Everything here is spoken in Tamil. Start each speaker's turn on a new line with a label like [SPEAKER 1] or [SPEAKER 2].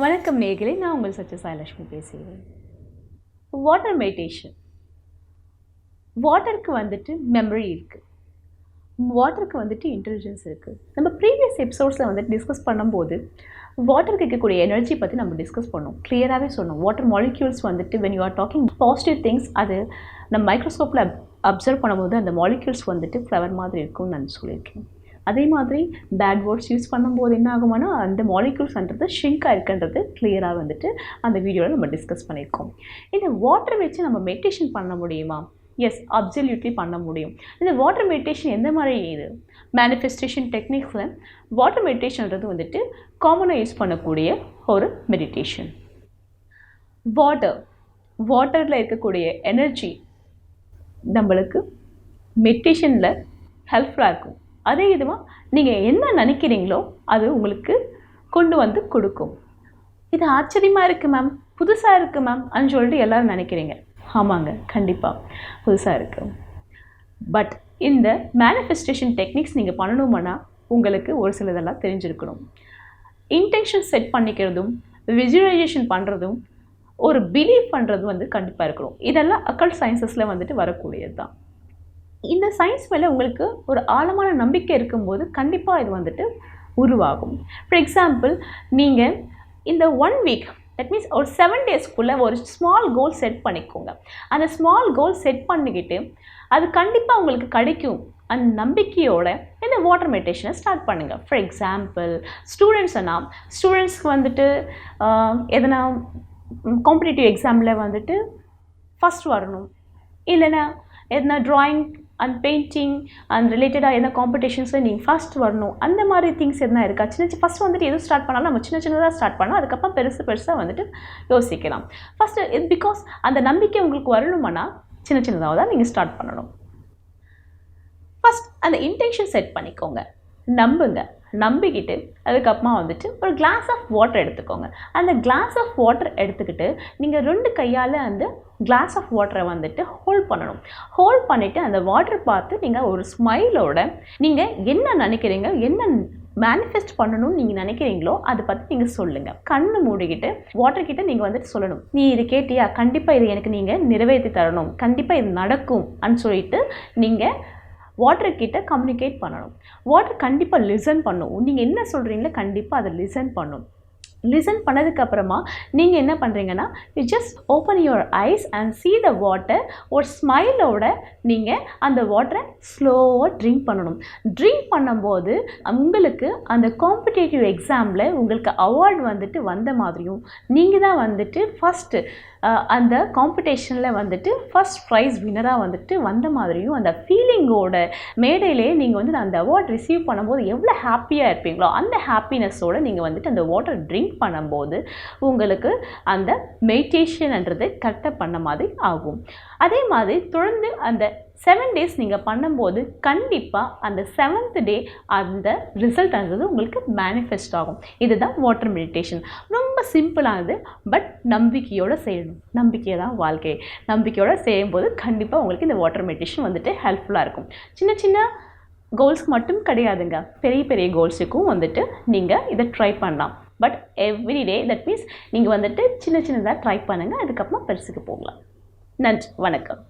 [SPEAKER 1] வணக்கம் நேர்களே நான் உங்கள் சத்ய சாயலட்சுமி பேசுகிறேன். வாட்டர் மெடிடேஷன் வாட்டருக்கு வந்துட்டு மெமரி இருக்குது வாட்டருக்கு வந்துட்டு இன்டெலிஜென்ஸ் இருக்குது நம்ம ப்ரீவியஸ் எபிசோட்ஸில் வந்துட்டு டிஸ்கஸ் பண்ணும்போது வாட்டருக்கு இருக்கக்கூடிய எனர்ஜி பற்றி நம்ம டிஸ்கஸ் பண்ணோம். கிளியராகவே சொன்னோம். வாட்டர் மாலிக்யூல்ஸ் வந்துட்டு when you are talking positive things அது நம்ம மைக்ரோஸ்கோப்பில் அப்சர்வ் பண்ணும்போது அந்த மாலிக்யூல்ஸ் வந்துட்டு ஃப்ளவர் மாதிரி இருக்கும்னு நான் சொல்லியிருக்கேன். அதே மாதிரி பேட் வேர்ட்ஸ் யூஸ் பண்ணும்போது என்ன ஆகுமானா அந்த மாலிகூல்ஸ்ன்றது ஷிங்காக இருக்குன்றது கிளியராக வந்துட்டு அந்த வீடியோவில் நம்ம டிஸ்கஸ் பண்ணியிருக்கோம். இந்த வாட்டர் வச்சு நம்ம மெடிடேஷன் பண்ண முடியுமா? எஸ் அப்சல்யூட்லி பண்ண முடியும். இந்த வாட்டர் மெடிடேஷன் எந்த மாதிரி இது? மேனிஃபெஸ்டேஷன் டெக்னிக்ஸில் வாட்டர் மெடிடேஷன்ன்றது வந்துட்டு காமனாக யூஸ் பண்ணக்கூடிய ஒரு மெடிடேஷன் வாட்டர் வாட்டரில் இருக்கக்கூடிய எனர்ஜி நம்மளுக்கு மெடிடேஷனில் ஹெல்ப்ஃபுல்லாக இருக்கும். அதே இதுவாக நீங்கள் என்ன நினைக்கிறீங்களோ அது உங்களுக்கு கொண்டு வந்து கொடுக்கும். இது ஆச்சரியமாக இருக்குது மேம் புதுசாக இருக்குது மேம் அப்படின்னு சொல்லிட்டு எல்லோரும் நினைக்கிறீங்க. ஆமாங்க கண்டிப்பாக புதுசாக இருக்குது பட் இந்த மேனிஃபெஸ்டேஷன் டெக்னிக்ஸ் நீங்கள் பண்ணணுமானா உங்களுக்கு ஒரு சிலதெல்லாம் தெரிஞ்சிருக்கணும். இன்டென்ஷன் செட் பண்ணிக்கிறதும் விஜுவலைசேஷன் பண்ணுறதும் ஒரு பிலீவ் பண்ணுறதும் வந்து கண்டிப்பாக இருக்கணும். இதெல்லாம் அக்கல் சயின்சஸில் வந்துட்டு வரக்கூடியது தான் இந்த சயின்ஸ் மேலே உங்களுக்கு ஒரு ஆழமான நம்பிக்கை இருக்கும்போது கண்டிப்பாக இது வந்துட்டு உருவாகும். ஃபார் எக்ஸாம்பிள் நீங்கள் இந்த ஒன் வீக் தட் மீன்ஸ் ஒரு செவன் டேஸ்க்குள்ளே ஒரு ஸ்மால் கோல் செட் பண்ணிக்கோங்க. அந்த ஸ்மால் கோல் செட் பண்ணிக்கிட்டு அது கண்டிப்பாக உங்களுக்கு கிடைக்கும். அந்த நம்பிக்கையோட இந்த வாட்டர் மெடிடேஷனை ஸ்டார்ட் பண்ணுங்கள் ஃபார் எக்ஸாம்பிள் ஸ்டூடெண்ட்ஸ்னா ஸ்டூடெண்ட்ஸ்க்கு வந்துட்டு எதனா காம்படிட்டிவ் எக்ஸாமில் வந்துட்டு ஃபஸ்ட் வரணும். இல்லைன்னா எதனா ட்ராயிங் அண்ட் பெயிண்டிங் அண்ட் ரிலேட்டடாக எதனா காம்படிஷன்ஸில் நீங்கள் ஃபஸ்ட் வரணும். அந்த மாதிரி திங்ஸ் எதனா இருக்கா? சின்ன சின்ன ஃபஸ்ட் வந்துட்டு எதுவும் ஸ்டார்ட் பண்ணாலும் நம்ம சின்ன சின்னதாக ஸ்டார்ட் பண்ணலாம் அதுக்கப்புறம் பெருசு பெருசாக வந்துட்டு யோசிக்கலாம். ஃபஸ்ட்டு இது பிகாஸ் அந்த நம்பிக்கை உங்களுக்கு வரணுமானா சின்ன சின்னதாக தான் நீங்கள் ஸ்டார்ட் பண்ணணும். ஃபஸ்ட் அந்த இன்டென்ஷன் செட் பண்ணிக்கோங்க. நம்புங்க. நம்பிக்கிட்டு அதுக்கப்புறமா வந்துட்டு ஒரு கிளாஸ் ஆஃப் வாட்டர் எடுத்துக்கோங்க. அந்த கிளாஸ் ஆஃப் வாட்டர் எடுத்துக்கிட்டு நீங்கள் ரெண்டு கையால் அந்த கிளாஸ் ஆஃப் வாட்டரை வந்துட்டு ஹோல்ட் பண்ணணும். ஹோல்ட் பண்ணிவிட்டு அந்த வாட்டர் பார்த்து நீங்கள் ஒரு ஸ்மைலோட நீங்கள் என்ன நினைக்கிறீங்க என்ன மேனிஃபெஸ்ட் பண்ணணும்னு நீங்கள் நினைக்கிறீங்களோ அதை பற்றி நீங்கள் சொல்லுங்கள் கண்ணு மூடிக்கிட்டு வாட்டர் கிட்ட நீங்கள் வந்துட்டு சொல்லணும். நீ இது கேட்டியா? கண்டிப்பாக இது எனக்கு நீங்கள் நிறைவேற்றி தரணும். கண்டிப்பாக இது நடக்கும். அப்படின்னு சொல்லிட்டு நீங்கள் வாட்டர் கிட்ட கம்யூனிகேட் பண்ணணும். வாட்டர் கண்டிப்பாக லிசன் பண்ணும். நீங்கள் என்ன சொல்கிறீங்களோ கண்டிப்பாக அதை லிசன் பண்ணும். லிசன் பண்ணதுக்கப்புறமா நீங்கள் என்ன பண்ணுறீங்கன்னா you just open your eyes and see the water ஒரு ஸ்மைலோட நீங்கள் அந்த வாட்டரை ஸ்லோவாக ட்ரிங்க் பண்ணணும். ட்ரிங்க் பண்ணும்போது உங்களுக்கு அந்த காம்படேட்டிவ் எக்ஸாமில் உங்களுக்கு அவார்டு வந்துட்டு வந்த மாதிரியும் நீங்கள் தான் வந்துட்டு ஃபஸ்ட்டு அந்த காம்படிஷனில் வந்துட்டு ஃபஸ்ட் ப்ரைஸ் வினராக வந்துட்டு வந்த மாதிரியும் அந்த ஃபீலிங்கோட மேடையிலே நீங்கள் வந்து அந்த அவார்ட் ரிசீவ் பண்ணும்போது எவ்வளோ ஹாப்பியாக இருப்பீங்களோ அந்த ஹாப்பினஸோடு நீங்கள் வந்துட்டு அந்த வாட்டர் ட்ரிங்க் பண்ணும்போது உங்களுக்கு அந்த மெடிடேஷன்ன்றது கரெக்டாக பண்ண மாதிரி ஆகும். அதே மாதிரி தொடர்ந்து அந்த செவன் டேஸ் நீங்கள் பண்ணும்போது கண்டிப்பாக அந்த செவன்த் டே அந்த ரிசல்ட் அந்தது உங்களுக்கு மேனிஃபெஸ்ட் ஆகும். இதுதான் வாட்டர் மெடிடேஷன் ரொம்ப சிம்பிளானது பட் நம்பிக்கையோடு செய்யணும். நம்பிக்கை தான் வாழ்க்கை. நம்பிக்கையோடு செய்யும்போது கண்டிப்பாக உங்களுக்கு இந்த வாட்டர் மெடிடேஷன் வந்துட்டு ஹெல்ப்ஃபுல்லாக இருக்கும். சின்ன சின்ன கோல்ஸ்க்கு மட்டும் கிடையாதுங்க. பெரிய பெரிய கோல்ஸுக்கும் வந்துட்டு நீங்கள் இதை ட்ரை பண்ணலாம். But every day that means நீங்கள் வந்துட்டு சின்ன சின்னதாக ட்ரை பண்ணுங்கள் அதுக்கப்புறமா பெருசுக்கு போகலாம். நன்றி. வணக்கம்.